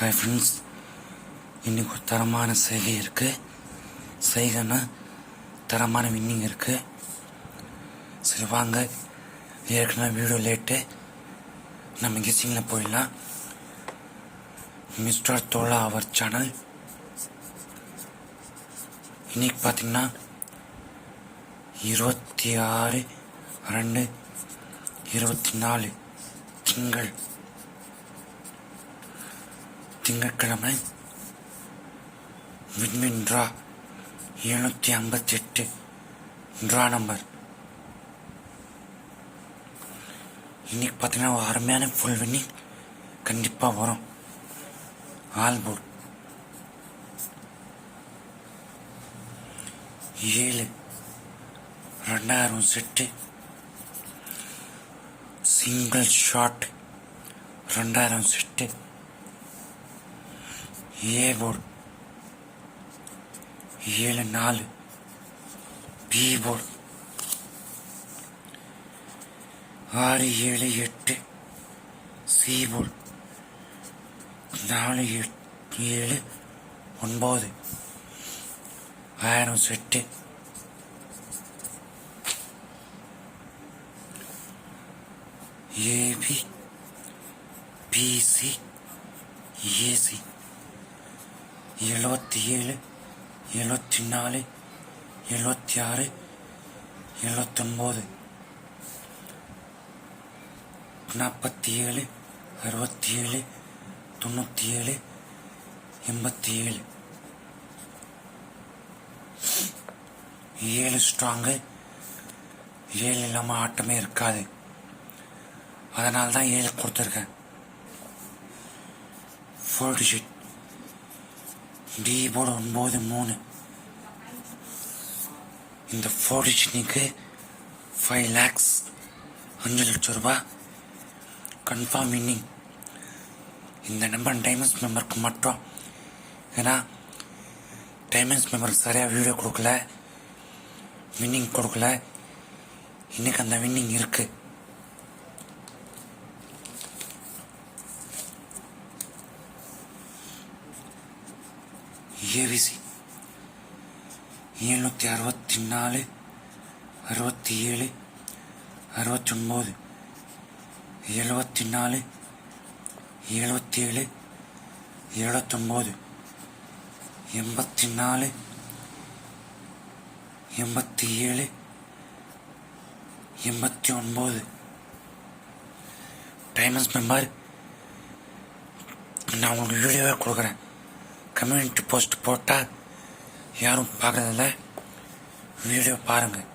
Hi friends இன்றைக்கி ஒரு தரமான செய்கை இருக்குது செய்கைன்னா தரமான வின்னிங் இருக்குது சரி வாங்க. ஏற்கனவே வீடியோ லேட்டு நம்ம கெஸிங்கில் போயிடலாம். மிஸ்டர் தோலா அவர் சேனல் இன்றைக்கி பார்த்தீங்கன்னா இருபத்தி ஆறு ரெண்டு இருபத்தி நாலு திங்கள். திங்கட்கிழமை விண்மின் ட்ரா எழுநூற்றி ஐம்பத்தி எட்டு ட்ரா நம்பர். இன்னைக்கு பார்த்தீங்கன்னா ஒரு அருமையான ஃபுல் வின்னிங் கண்டிப்பாக வரும். ஆல்போர்ட் ஏழு. ரெண்டாயிரம் செட்டு. சிங்கிள் ஷாட் ரெண்டாயிரம் செட்டு. ஏ ஏழு நாலு. பி போர்டு ஆறு ஏழு எட்டு. சி போர்டு நாலு எட்டு ஏழு ஒன்பது. ஆயிரம் செட்டு. ஏபி பிசி ஏசி எழுபத்தி ஏழு எழுபத்தி நாலு எழுபத்தி ஆறு எழுபத்தொம்போது நாற்பத்தி ஏழு அறுபத்தி ஏழு தொண்ணூற்றி ஏழு எண்பத்தி ஏழு ஏழு ஸ்ட்ராங்கு ஏழு இல்லாமல் ஆட்டமே இருக்காது. அதனால தான் ஏழு கொடுத்துருக்கேன். ஃபோல்டு ஷீட் டி போர்டு ஒன்பது மூணு இந்த ஃபோர்டிஷனுக்கு ஃபைவ் லேக்ஸ் அஞ்சு லட்சம் ரூபா. கன்ஃபார்ம் இன்னிங் இந்த நம்பர் டைமண்ட்ஸ் மெம்பருக்கு மட்டும். ஏன்னா டைமண்ட்ஸ் மெம்பருக்கு சரியாக வீடியோ கொடுக்கல வின்னிங் கொடுக்கல. இன்னைக்கு அந்த வின்னிங் இருக்குது ஏவிசி எழுநூற்றி அறுபத்தி நாலு அறுபத்தி ஏழு அறுபத்தி ஒன்பது எழுபத்தி நாலு எழுபத்தி ஏழு எழுபத்தொம்போது எண்பத்தி நாலு எண்பத்தி ஏழு எண்பத்தி ஒன்பது. பேமெண்ட்ஸ் மெம்பர் நான் உங்களுக்கு வீடியோவே கொடுக்குறேன். கம்யூனிட்டி போஸ்ட் போட்டால் யாரும் பார்க்கறதில்ல. வீடியோ பாருங்கள்